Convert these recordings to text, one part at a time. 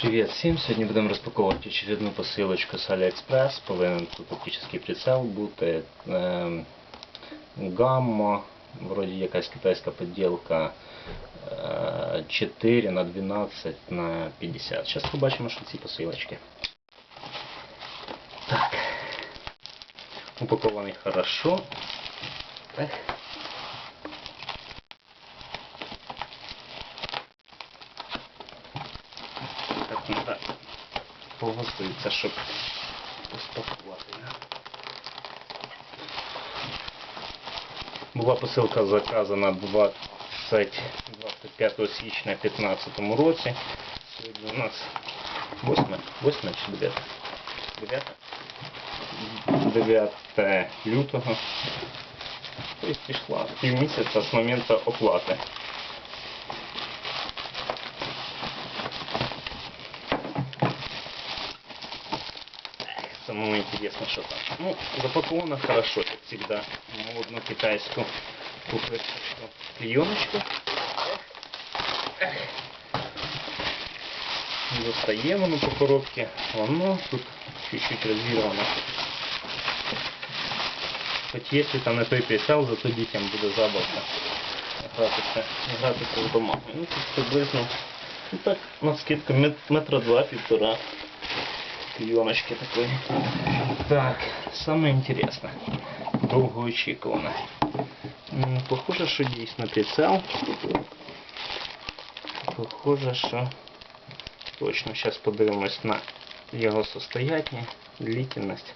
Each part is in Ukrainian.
Привет всем! Сьогодні будемо розпаковувати очередну посилочку з AliExpress. Повинен тут оптичний прицел бути. Ем, гамма, вроді якась китайська поділка е, 4 на 12 на 50. Зараз побачимо, що ці посилочки. Так. Упакований хорошо. Так, треба погостується, щоб розпакувати. Була посилка заказана 20, 25 січня 2015 році. Сьогодні у нас 8, 8 чи 9? 9? 9 лютого. Тобто пішла півмісяця з моменту оплати. Интересно, что там. Ну, запаковано хорошо, как всегда. Модную китайскую купечку клееночку. Достаем оно по коробке. Оно тут чуть-чуть разъировано. Хоть если там на той прицел, зато детям буде забавно гратися, гратися з бумагою. Ну, тут приблизно, ну так, на скидку мет- метра два-півтора клееночки такой. Так, самое интересное. Довгоочікуване. М, Похоже, що дійсно прицел. Похоже, що точно зараз подивимось на його состояние, длительность.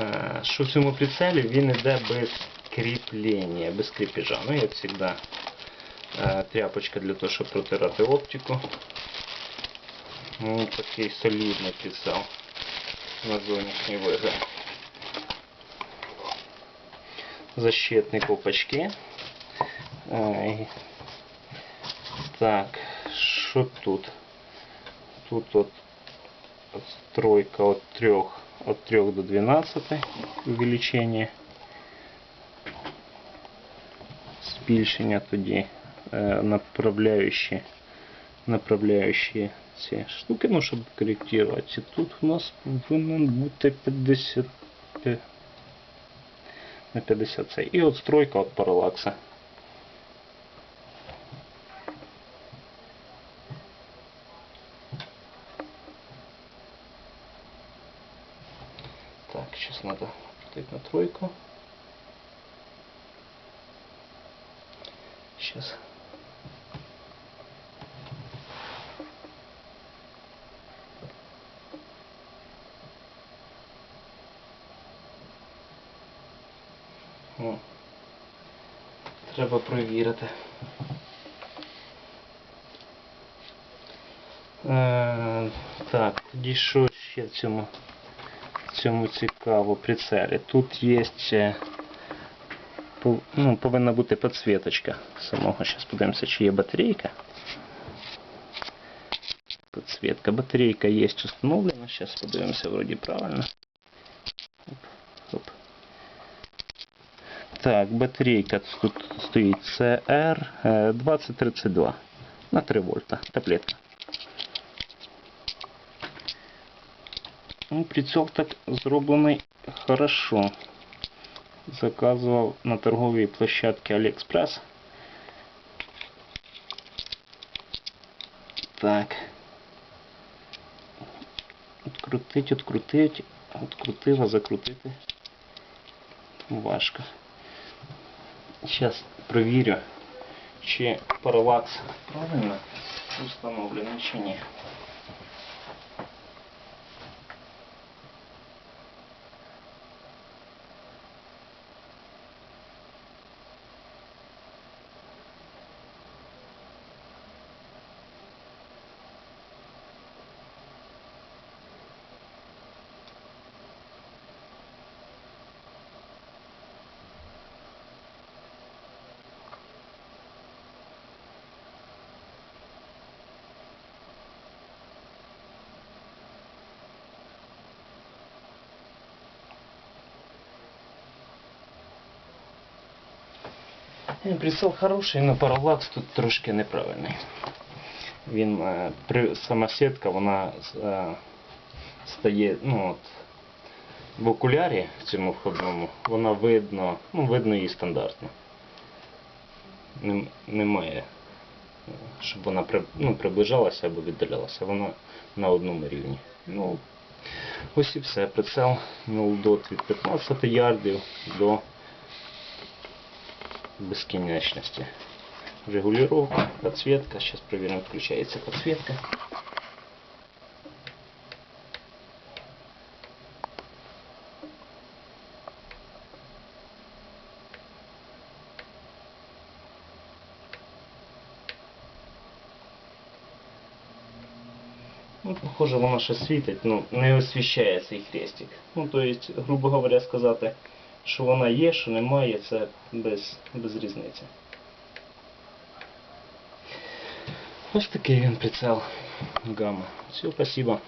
Е, Що в цьому прицелі він іде без кріплення, без кріпежа. Ну, як завжди, е, тряпочка для того, щоб протирати оптику. Ну, такий солідний прицел на зовнішній вигляд. Защитні ковпачки. Е, Так, що тут? Тут от, от стройка от 3, от 3 до 12 увеличение. Збільшення тоді Е, направляючі, направляючі ці штуки, ну, щоб корректувати. І тут у нас повинен бути 50 на 50 цей. І от стройка от паралакса. Так, сейчас надо на тройку. Сейчас. О. Треба провірити. Е, так, тоді що ще в цьому, в цьому цікаво прицелі? Тут є е, пов- ну, повинна бути підсвіточка самого. Зараз подивимося, чи є батарейка. Підсвітка. Батарейка є встановлена. Зараз подивимося, вроді правильно. Так, батарейка тут стоїть CR е, 2032 на 3 вольта. Таблетка. Ну, прицел так зроблений хорошо. Заказував на торговій площадці AliExpress. Так. Открутить, открутить, открутила, закрутити. Важко. Зараз проверю, чи паралакс правильно установлен, чи ні. Прицел хороший, але паралакс тут трошки неправильний. Він е, при, сама сітка, вона е, стає, ну от, в окулярі цьому входному, вона видно, ну, видно її стандартно. Нем- Немає, е, щоб вона ну, приближалася або віддалялася. Вона на одному рівні. Ну, ось і все. Прицел Мілдот від 15 ярдів до безкінечності. Регулировка, подсветка. Сейчас проверим, включается подсветка. Ну, похоже, воно ще світить, ну, не освіщає цей хрестик. Ну, то есть, грубо говоря, сказати, що вона є, що немає, це без, без різниці. Ось такий він прицел гамма. Все, спасибо.